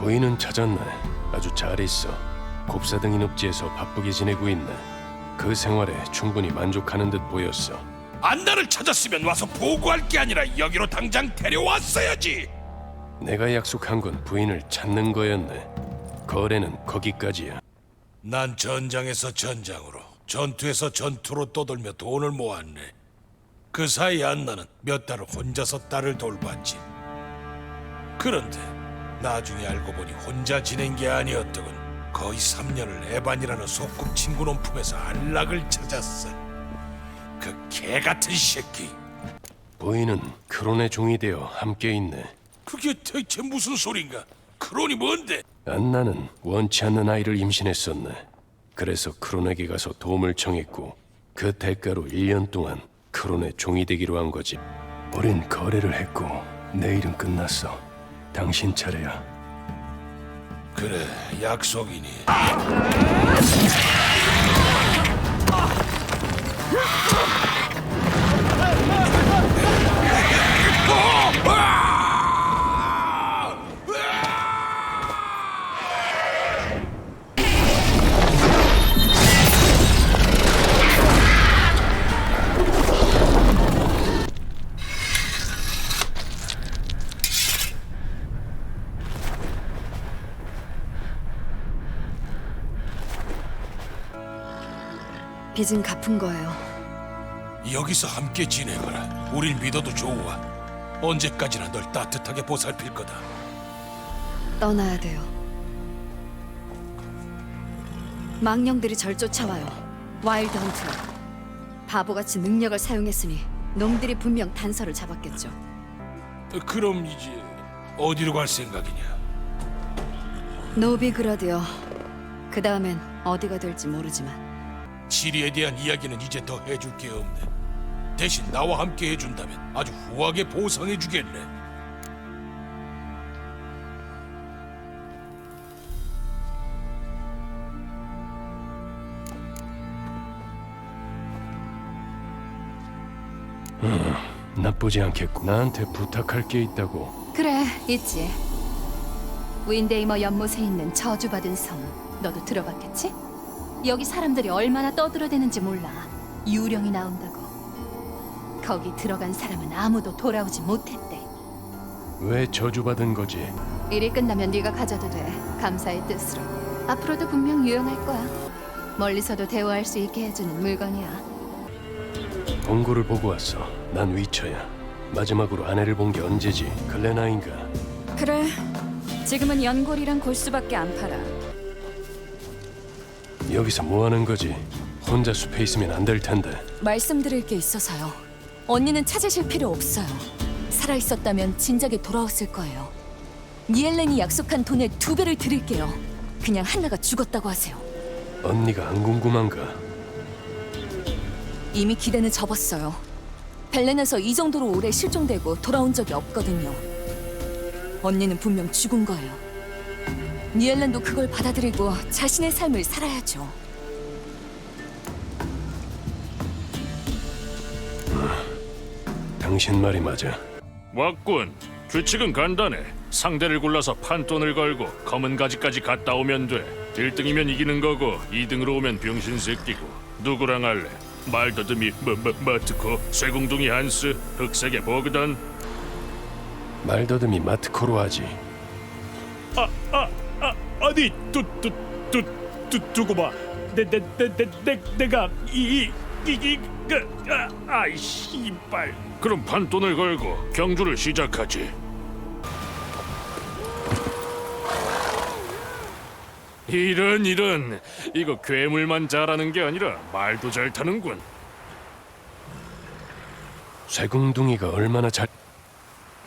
부인은 찾았네. 아주 잘했어. 곱사등이 늪지에서 바쁘게 지내고 있네. 그 생활에 충분히 만족하는 듯 보였어. 안나를 찾았으면 와서 보고할 게 아니라 여기로 당장 데려왔어야지. 내가 약속한 건 부인을 찾는 거였네. 거래는 거기까지야. 난 전장에서 전장으로, 전투에서 전투로 떠돌며 돈을 모았네. 그 사이 안나는 몇 달을 혼자서 딸을 돌봤지. 그런데 나중에 알고 보니 혼자 지낸 게 아니었더군. 거의 3년을 에반이라는 소꿉 친구 놈 품에서 안락을 찾았어. 그 개 같은 새끼. 부인은 크론의 종이 되어 함께 있네. 그게 대체 무슨 소린가? 크론이 뭔데? 안나는 원치 않는 아이를 임신했었네. 그래서 크론에게 가서 도움을 청했고 그 대가로 1년 동안 크론의 종이 되기로 한 거지. 우린 거래를 했고 내일은 끝났어. 당신 차례야. 그래, 약속이니. 빚은 갚은 거예요. 여기서 함께 지내거라. 우릴 믿어도 좋아. 언제까지나 널 따뜻하게 보살필 거다. 떠나야 돼요. 망령들이 절 쫓아와요. 와일드 헌트로. 바보같이 능력을 사용했으니 놈들이 분명 단서를 잡았겠죠. 그럼 이제 어디로 갈 생각이냐? 노비그라드요. 그 다음엔 어디가 될지 모르지만 시리에 대한 이야기는 이제 더 해줄 게 없네. 대신 나와 함께 해준다면 아주 후하게 보상해주겠네. 나쁘지 않겠고 나한테 부탁할 게 있다고. 그래, 있지. 윈데이머 연못에 있는 저주받은 섬, 너도 들어봤겠지? 여기 사람들이 얼마나 떠들어대는지 몰라. 유령이 나온다고. 거기 들어간 사람은 아무도 돌아오지 못했대. 왜 저주받은 거지? 일이 끝나면 네가 가져도 돼. 감사의 뜻으로. 앞으로도 분명 유용할 거야. 멀리서도 대화할 수 있게 해주는 물건이야. 본고를 보고 왔어. 난 위쳐야. 마지막으로 아내를 본 게 언제지? 글레나인가? 그래. 지금은 연골이랑 골수밖에 안 팔아. 여기서 뭐 하는 거지? 혼자 숲에 있으면 안 될 텐데. 말씀드릴 게 있어서요. 언니는 찾으실 필요 없어요. 살아 있었다면 진작에 돌아왔을 거예요. 니엘렌이 약속한 돈의 두 배를 드릴게요. 그냥 한나가 죽었다고 하세요. 언니가 안 궁금한가? 이미 기대는 접었어요. 벨렌에서 이 정도로 오래 실종되고 돌아온 적이 없거든요. 언니는 분명 죽은 거예요. 니엘렌도 그걸 받아들이고 자신의 삶을 살아야죠. 당신 말이 맞아. 왔군. 규칙은 간단해. 상대를 골라서 판돈을 걸고 검은 가지까지 갔다 오면 돼. 1등이면 이기는 거고 2등으로 오면 병신 새끼고. 누구랑 할래? 말더듬이 마트코 쇠공둥이 한스 흑색의 버그단 말더듬이 마트코로 하지. 아 니 뚜뚜뚜뚜 두고 봐. 내내내내 내가 이이이그 아이 씨발. 그럼 판돈을 걸고 경주를 시작하지. 이런 이런 이거 괴물만 잘하는 게 아니라 말도 잘 타는군. 쇠궁둥이가 얼마나 잘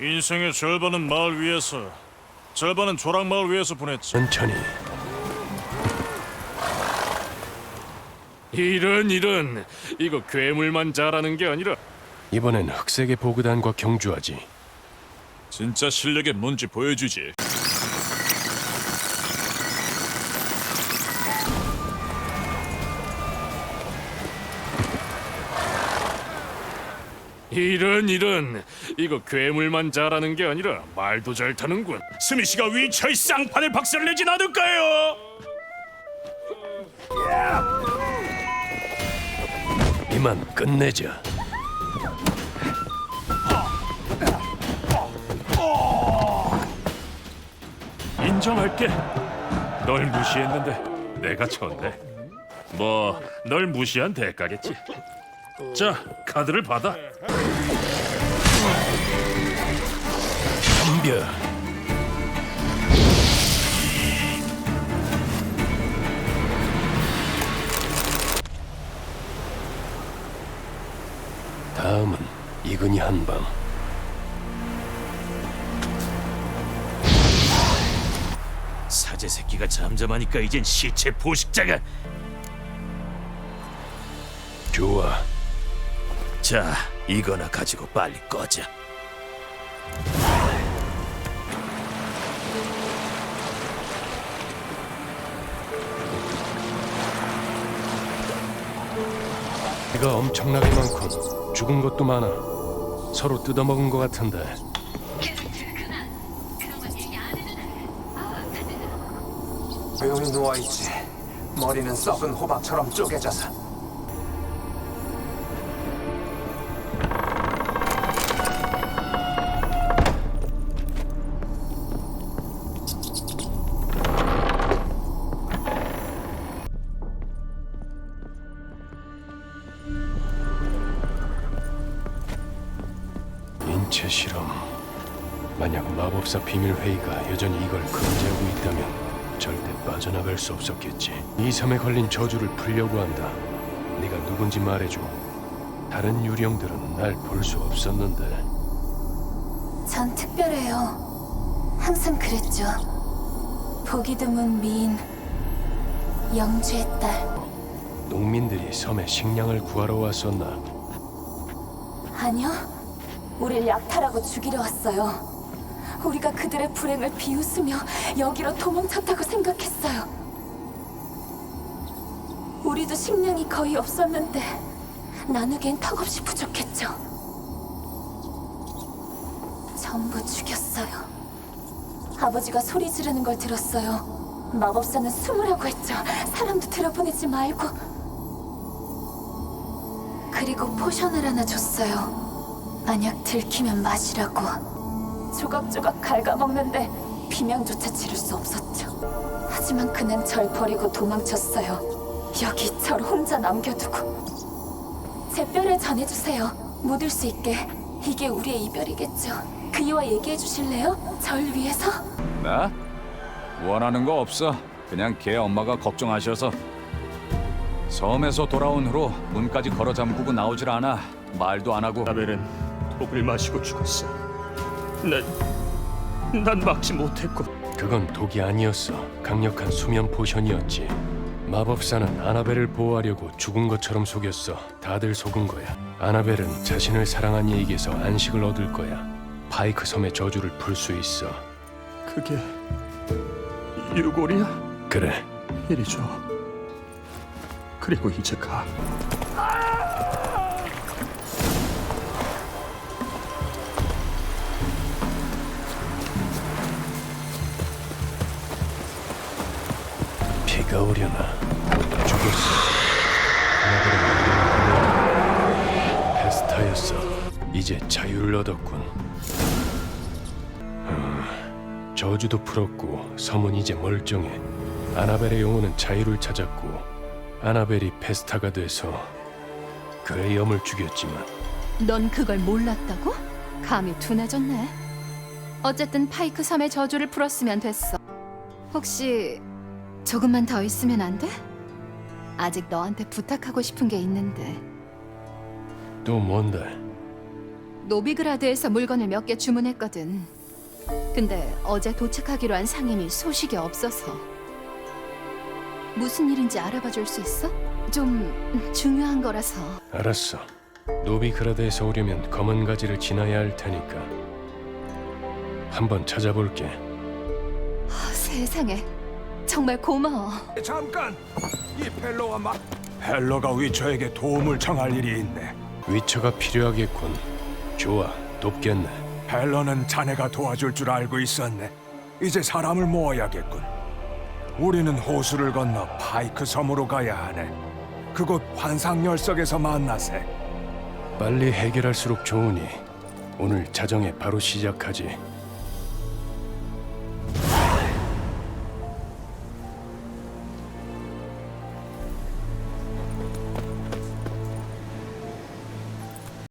인생의 절반은 마을 위에서, 절반은 조랑 마을 위에서 보냈지. 천천히 이런 이런 이거 괴물만 잘하는 게 아니라 이번엔 흑색의 보그단과 경주하지. 진짜 실력이 뭔지 보여주지. 이런 이런 이거 괴물만 잘하는 게 아니라 말도 잘 타는군. 스미시가 위쳐의 쌍판을 박살내진 않을까요? 이만 끝내자. 인정할게. 널 무시했는데 내가 쳤네. 뭐 널 무시한 대가겠지. 자 카드를 받아. 덤벼. 다음은 이근이 한 방. 사제 새끼가 잠잠하니까 이젠 시체 포식자가 좋아. 자 이거나 가지고 빨리 꺼져 피가 엄청나게 많군. 죽은 것도 많아. 서로 뜯어먹은 것 같은데. 조용히 누워있지. 머리는 썩은 호박처럼 쪼개져서. 인체 실험. 만약 마법사 비밀 회의가 여전히 이걸 금지하고 있다면 절대 빠져나갈 수 없었겠지. 이 섬에 걸린 저주를 풀려고 한다. 네가 누군지 말해줘. 다른 유령들은 날 볼 수 없었는데 전 특별해요. 항상 그랬죠. 보기 드문 미인 영주의 딸. 농민들이 섬에 식량을 구하러 왔었나? 아니요. 우릴 약탈하고 죽이려 왔어요. 우리가 그들의 불행을 비웃으며 여기로 도망쳤다고 생각했어요. 우리도 식량이 거의 없었는데 나누기엔 턱없이 부족했죠. 전부 죽였어요. 아버지가 소리 지르는 걸 들었어요. 마법사는 숨으라고 했죠. 사람도 들여보내지 말고. 그리고 포션을 하나 줬어요. 만약 들키면 마시라고. 조각조각 갉아먹는데 비명조차 지를 수 없었죠. 하지만 그는 절 버리고 도망쳤어요. 여기 절 혼자 남겨두고. 제 뼈를 전해주세요. 묻을 수 있게. 이게 우리의 이별이겠죠. 그이와 얘기해 주실래요? 절 위해서? 나? 원하는 거 없어. 그냥 걔 엄마가 걱정하셔서. 섬에서 돌아온 후로 문까지 걸어 잠그고 나오질 않아. 말도 안 하고. 아벨은 독을 마시고 죽었어. 난, 난 막지 못했고. 그건 독이 아니었어. 강력한 수면 포션이었지. 마법사는 아나벨을 보호하려고 죽은 것처럼 속였어. 다들 속은 거야. 아나벨은 자신을 사랑한 이에게서 안식을 얻을 거야. 파이크 섬의 저주를 풀 수 있어. 그게 유골이야? 그래. 이리 줘. 그리고 이제 가. 가 오려나. 죽었어. 페스타였어. 이제 자유를 얻었군. 음, 저주도 풀었고 섬은 이제 멀쩡해. 아나벨의 영혼은 자유를 찾았고 아나벨이 페스타가 돼서 그의 염을 죽였지만 넌 그걸 몰랐다고? 감이 둔해졌네. 어쨌든 파이크 섬의 저주를 풀었으면 됐어. 혹시 조금만 더 있으면 안 돼? 아직 너한테 부탁하고 싶은 게 있는데 또 뭔데? 노비그라드에서 물건을 몇 개 주문했거든. 근데 어제 도착하기로 한 상인이 소식이 없어서 무슨 일인지 알아봐 줄 수 있어? 좀 중요한 거라서. 알았어. 노비그라드에서 오려면 검은 가지를 지나야 할 테니까 한번 찾아볼게. 아, 세상에 정말 고마워. 잠깐! 이 펠로와 마... 펠로가 위처에게 도움을 청할 일이 있네. 위처가 필요하겠군. 좋아, 돕겠네. 벨러는 자네가 도와줄 줄 알고 있었네. 이제 사람을 모아야겠군. 우리는 호수를 건너 파이크 섬으로 가야 하네. 그곳 환상 열석에서 만나세. 빨리 해결할수록 좋으니 오늘 자정에 바로 시작하지.